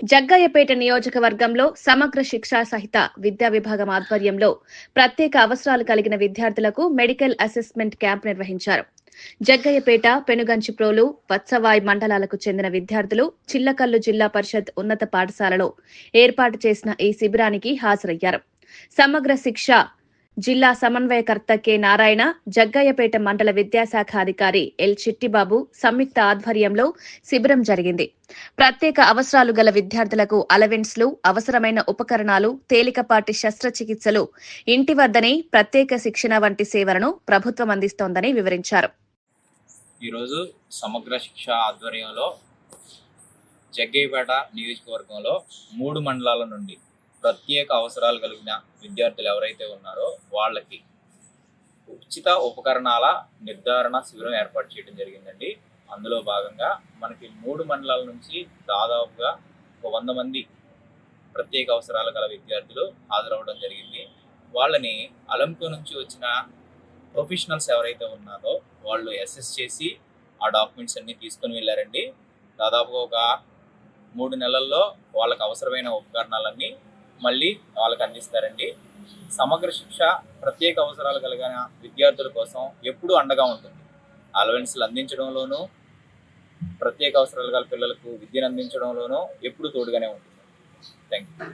జగ్గయ్యపేట నియోజకవర్గంలో సమగ్ర శిక్షా సహిత విద్యా విభాగం ఆధ్వర్యంలో ప్రత్యేక అవసరాలు కలిగిన విద్యార్థులకు మెడికల్ అసెస్మెంట్ క్యాంప్ నిర్వహించారు. జగ్గయ్యపేట పెనుగంచిప్రోలు వత్సవాయ్ మండలాలకు చెందిన విద్యార్థులు చిల్లకల్లు జిల్లా పరిషత్ ఉన్నత పాఠశాలలో ఏర్పాటు చేసిన ఈ శిబిరానికి హాజరయ్యారు. సమగ్ర శిక్ష జిల్లా సమన్వయకర్త కె. నారాయణ జగ్గయ్యపేట మండల విద్యాశాఖ అధికారి ఎల్. చిట్టిబాబు సంయుక్త ఆధ్వర్యంలో శిబిరం జరిగింది. ప్రత్యేక అవసరాలు గల విద్యార్థులకు అలవెన్స్లు అవసరమైన ఉపకరణాలు తేలికపాటి శస్త్రచికిత్సలు ఇంటి వద్దనే ప్రత్యేక శిక్షణ వంటి సేవలను ప్రభుత్వం అందిస్తోందని వివరించారు. ఈరోజు సమగ్ర శిక్ష ఆధ్వర్యంలో జగ్గయ్యపేట నియోజకవర్గంలో మూడు మండలాల నుండి ప్రత్యేక అవసరాలు కలిగిన విద్యార్థులు ఎవరైతే ఉన్నారో వాళ్ళకి ఉచిత ఉపకరణాల నిర్ధారణ శిబిరం ఏర్పాటు చేయడం జరిగిందండి. అందులో భాగంగా మనకి మూడు మండలాల నుంచి దాదాపుగా ఒక వంద మంది ప్రత్యేక అవసరాలు గల విద్యార్థులు హాజరవడం జరిగింది. వాళ్ళని అలంకో నుంచి వచ్చిన ప్రొఫెషనల్స్ ఎవరైతే ఉన్నారో వాళ్ళు అసెస్ చేసి ఆ డాక్యుమెంట్స్ అన్ని తీసుకొని వెళ్ళారండి. దాదాపుగా ఒక మూడు నెలల్లో వాళ్ళకి అవసరమైన ఉపకరణాలన్నీ మళ్ళీ వాళ్ళకి అందిస్తారండి. సమగ్ర శిక్ష ప్రత్యేక అవసరాలు కలిగిన విద్యార్థుల కోసం ఎప్పుడూ అండగా ఉంటుంది. అలవెన్స్లు అందించడంలోనూ ప్రత్యేక అవసరాలు గల పిల్లలకు విద్యను అందించడంలోనూ ఎప్పుడు తోడుగానే ఉంటుంది. Thank you